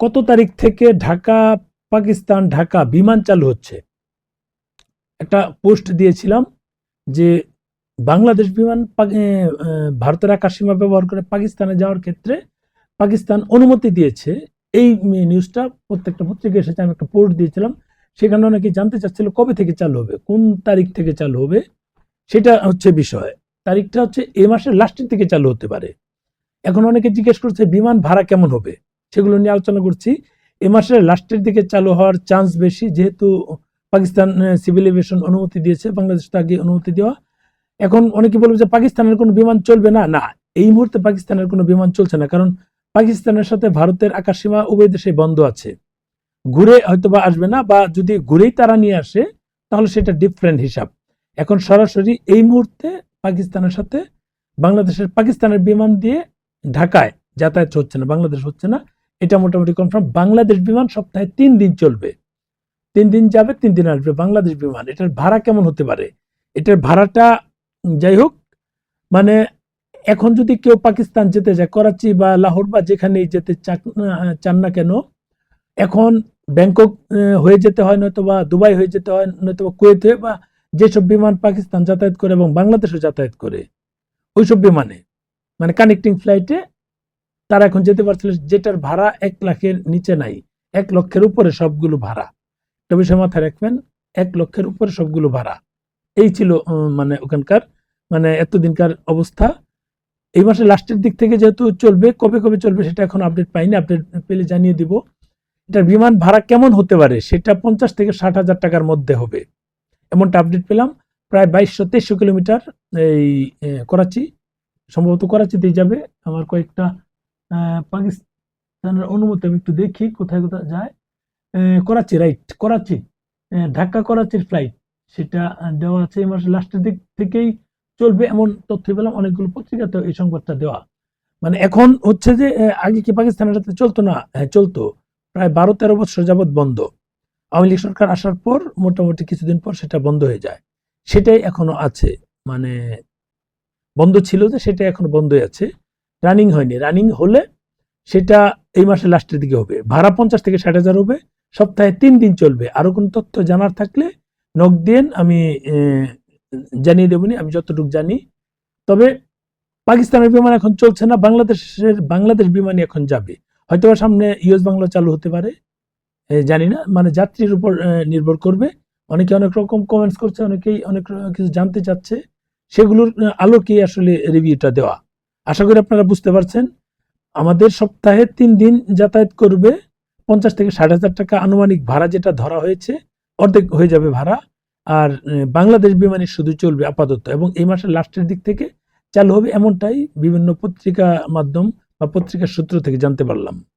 কত তারিখ থেকে ঢাকা, পাকিস্তান, ঢাকা বিমান চালু হচ্ছে? একটা পোস্ট দিয়েছিলাম যে বাংলাদেশ বিমান ভারতের আকাশসীমা ব্যবহার করে পাকিস্তানে যাওয়ার ক্ষেত্রে পাকিস্তান অনুমতি দিয়েছে। এই নিউজটা প্রত্যেকটা পত্রিকা এসেছে, আমি একটা পোস্ট দিয়েছিলাম। সেখানে অনেকে জানতে চাচ্ছিল কবে থেকে চালু হবে, কোন তারিখ থেকে চালু হবে, সেটা হচ্ছে বিষয়। তারিখটা হচ্ছে এ মাসের লাস্টের থেকে চালু হতে পারে। এখন অনেকে জিজ্ঞেস করছে, বিমান ভাড়া কেমন হবে? সেগুলো নিয়ে আলোচনা করছি। এ মাসের লাস্টের দিকে চালু হওয়ার চান্স বেশি, যেহেতু পাকিস্তান সিভিল এভিয়েশন অনুমতি দিয়েছে, বাংলাদেশ আগে অনুমতি দেওয়া। এখন অনেকে বলবে যে পাকিস্তানের কোনো বিমান চলবে না। না, এই মুহূর্তে পাকিস্তানের কোনো বিমান চলছে না, কারণ পাকিস্তানের সাথে ভারতের আকাশসীমা উভয় দেশে বন্ধ আছে। ঘুরে হয়তো বা আসবে না, বা যদি ঘুরেই তারা নিয়ে আসে, তাহলে সেটা ডিফারেন্ট হিসাব। এখন সরাসরি এই মুহূর্তে পাকিস্তানের সাথে বাংলাদেশের, পাকিস্তানের বিমান দিয়ে ঢাকায় যাতায়াত হচ্ছে না, বাংলাদেশ হচ্ছে না। এটা মোটামুটি কনফার্ম বাংলাদেশ বিমান সপ্তাহে তিন দিন চলবে। তিন দিন যাবে, তিন দিন আসবে বাংলাদেশ বিমান। এটার ভাড়া কেমন হতে পারে? এটার ভাড়াটা যাই হোক মানে এখন যদি কেউ পাকিস্তান যেতে যায়, করাচি বা লাহোর বা যেখানেই যেতে চান না কেন, এখন ব্যাংকক হয়ে যেতে হয় নয়তো বা দুবাই হয়ে যেতে হয় নয়তো বা কুয়েত হয়ে বা যেসব বিমান পাকিস্তান যাতায়াত করে এবং বাংলাদেশও যাতায়াত করে, ওইসব বিমানে মানে কানেক্টিং ফ্লাইটে তারা এখন যেতে পারছিল যেটার ভাড়া এক লাখের নিচে নাই। এক লক্ষের উপরে সবগুলো ভাড়া। একটা বিষয় মাথায় রাখবেন, এক লক্ষের উপরে সবগুলো ভাড়া। এই ছিল মানে ওখানকার মানে এতদিনকার অবস্থা। এই মাসের লাস্টের দিক থেকে যেহেতু চলবে, কবে কবে চলবে সেটা এখন আপডেট পাইনি, আপডেট পেলে জানিয়ে দিব। এটার বিমান ভাড়া কেমন হতে পারে সেটা পঞ্চাশ থেকে ষাট হাজার টাকার মধ্যে হবে। এমনটা আপডেট পেলাম। প্রায় বাইশশো তেইশশো কিলোমিটার এই করাচি, সম্ভবত করাচিতেই যাবে। আমার কয়েকটা পাকিস্তানের অনুমতি আমি একটু দেখি কোথায় কোথায় যায়। করাচি রাইট করাচি ঢাকা করাচির ফ্লাইট সেটা দেওয়া আছে এই মাসের লাস্টের দিক থেকেই। চলবে এমন তথ্য পেলাম, অনেকগুলো পত্রিকাতে এই সংবাদটা দেওয়া। মানে এখন হচ্ছে যে আগে কি পাকিস্তানের সাথে চলতো না? হ্যাঁ চলতো। প্রায় বারো তেরো বছর যাবৎ বন্ধ। আওয়ামী লীগ সরকার আসার পর মোটামুটি কিছুদিন পর সেটা বন্ধ হয়ে যায়। সেটাই এখনও আছে। মানে বন্ধ ছিল যে সেটা এখনও বন্ধই আছে। রানিং হয়নি। রানিং হলে সেটা এই মাসের লাস্টের দিকে হবে। ভাড়া পঞ্চাশ থেকে ষাট হাজার হবে। সপ্তাহে তিন দিন চলবে। আরও কোনো তথ্য জানার থাকলে নক দেন। আমি জানিয়ে দেবনি আমি যতটুকু জানি। তবে পাকিস্তানের বিমান এখন চলছে না। বাংলাদেশের, বাংলাদেশ বিমানই এখন যাবে। হয়তো সামনে ইউএস বাংলা চালু হতে পারে। জানি না। মানে যাত্রীর উপর নির্ভর করবে। অনেকে অনেক রকম কমেন্টস করছে। অনেকেই অনেক কিছু জানতে চাচ্ছে। সেগুলোর আলোকে আসলে রিভিউটা দেওয়া। আশা করি আপনারা বুঝতে পারছেন। আমাদের সপ্তাহে তিন দিন যাতায়াত করবে পঞ্চাশ থেকে ষাট হাজার টাকা আনুমানিক ভাড়া যেটা ধরা হয়েছে, অর্ধেক হয়ে যাবে ভাড়া। আর বাংলাদেশ বিমানে শুধু চলবে আপাতত এবং এই মাসের লাস্টের দিক থেকে চালু হবে এমনটাই বিভিন্ন পত্রিকা মাধ্যম বা পত্রিকার সূত্র থেকে জানতে পারলাম।